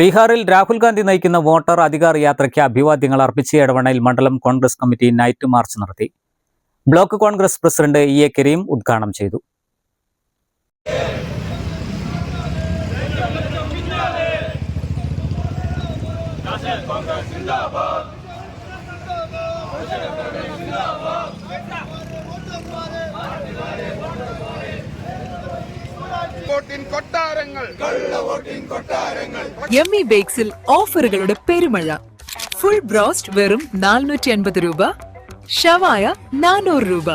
ബീഹാറിൽ രാഹുൽ ഗാന്ധി നയിക്കുന്ന വോട്ടർ അധികാർ യാത്രയ്ക്ക് അഭിവാദ്യങ്ങൾ അർപ്പിച്ച് ഇടവണയിൽ മണ്ഡലം കോൺഗ്രസ് കമ്മിറ്റി നൈറ്റ് മാർച്ച് നടത്തി. Block Congress president E A Karim ഉദ്ഘാടനം ചെയ്തു. വോട്ടിൻ കൊട്ടാരങ്ങൾ. യമ്മി ബേക്സിൽ ഓഫറുകളുടെ പെരുമഴ. ഫുൾ ബ്രോസ്റ്റ് വെറും നാനൂറ്റി അൻപത് രൂപ. ഷവായ നാനൂറ് രൂപ.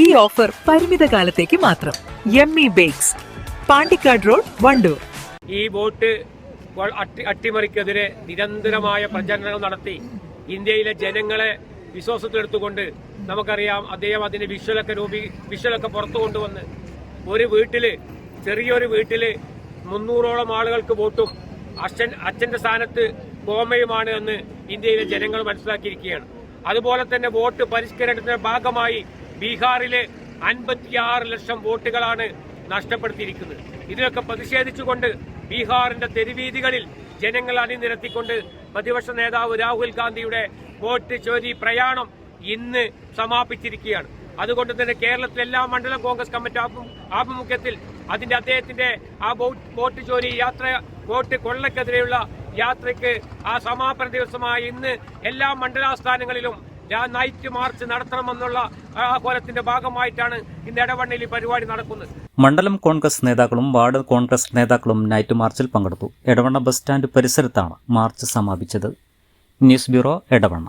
ഈ ഓഫർ പരിമിത കാലത്തേക്ക് മാത്രം. Yummy bakes Pandikkad road Wandoor. ഈ ബോട്ട് അട്ടിമറിക്കെതിരെ നിരന്തരമായ പ്രചരണങ്ങൾ നടത്തി. ഇന്ത്യയിലെ ജനങ്ങളെ വിശ്വാസത്തിലെടുത്തുകൊണ്ട് നമുക്കറിയാം അദ്ദേഹം അതിന്റെ വിഷ്വലൊക്കെ രൂപീ വിഷ്വലൊക്കെ പുറത്തു കൊണ്ടുവന്ന് ഒരു വീട്ടിൽ ചെറിയൊരു വീട്ടിൽ മുന്നൂറോളം ആളുകൾക്ക് വോട്ടും അച്ഛൻ അച്ഛന്റെ സ്ഥാനത്ത് കോമയുമാണ് എന്ന് ഇന്ത്യയിലെ ജനങ്ങൾ മനസ്സിലാക്കിയിരിക്കുകയാണ്. അതുപോലെ തന്നെ വോട്ട് പരിഷ്കരണത്തിന്റെ ഭാഗമായി ബീഹാറിലെ അൻപത്തിയാറ് ലക്ഷം വോട്ടുകളാണ് നഷ്ടപ്പെടുത്തിയിരിക്കുന്നത്. ഇതിലൊക്കെ പ്രതിഷേധിച്ചുകൊണ്ട് ബീഹാറിന്റെ തെരുവീതികളിൽ ജനങ്ങൾ അണിനിരത്തിക്കൊണ്ട് പ്രതിപക്ഷ നേതാവ് രാഹുൽ ഗാന്ധിയുടെ വോട്ട് ചോരി പ്രയാണം ഇന്ന് സമാപിച്ചിരിക്കുകയാണ്. അതുകൊണ്ട് തന്നെ കേരളത്തിലെ എല്ലാ മണ്ഡലം കോൺഗ്രസ് കമ്മിറ്റി ആഭി- ആഭിമുഖ്യത്തിൽ അതിന്റെ അദ്ദേഹത്തിന്റെ ആ ബോട്ട് ജോലി യാത്ര ബോട്ട് കൊള്ളക്കെതിരെയുള്ള യാത്രയ്ക്ക് ആ സമാപന ദിവസമായ ഇന്ന് എല്ലാ മണ്ഡലാസ്ഥാനങ്ങളിലും നൈറ്റ് മാർച്ച് നടത്തണമെന്നുള്ള ആഹ്വാനത്തിന്റെ ഭാഗമായിട്ടാണ് ഇന്ന് ഇടവണ്ണയിൽ പരിപാടി നടക്കുന്നത്. മണ്ഡലം കോൺഗ്രസ് നേതാക്കളും വാർഡ് കോൺഗ്രസ് നേതാക്കളും നൈറ്റ് മാർച്ചിൽ പങ്കെടുത്തു. എടവണ്ണ ബസ് സ്റ്റാൻഡ് പരിസരത്താണ് മാർച്ച് സമാപിച്ചത്. News bureau Edavanna.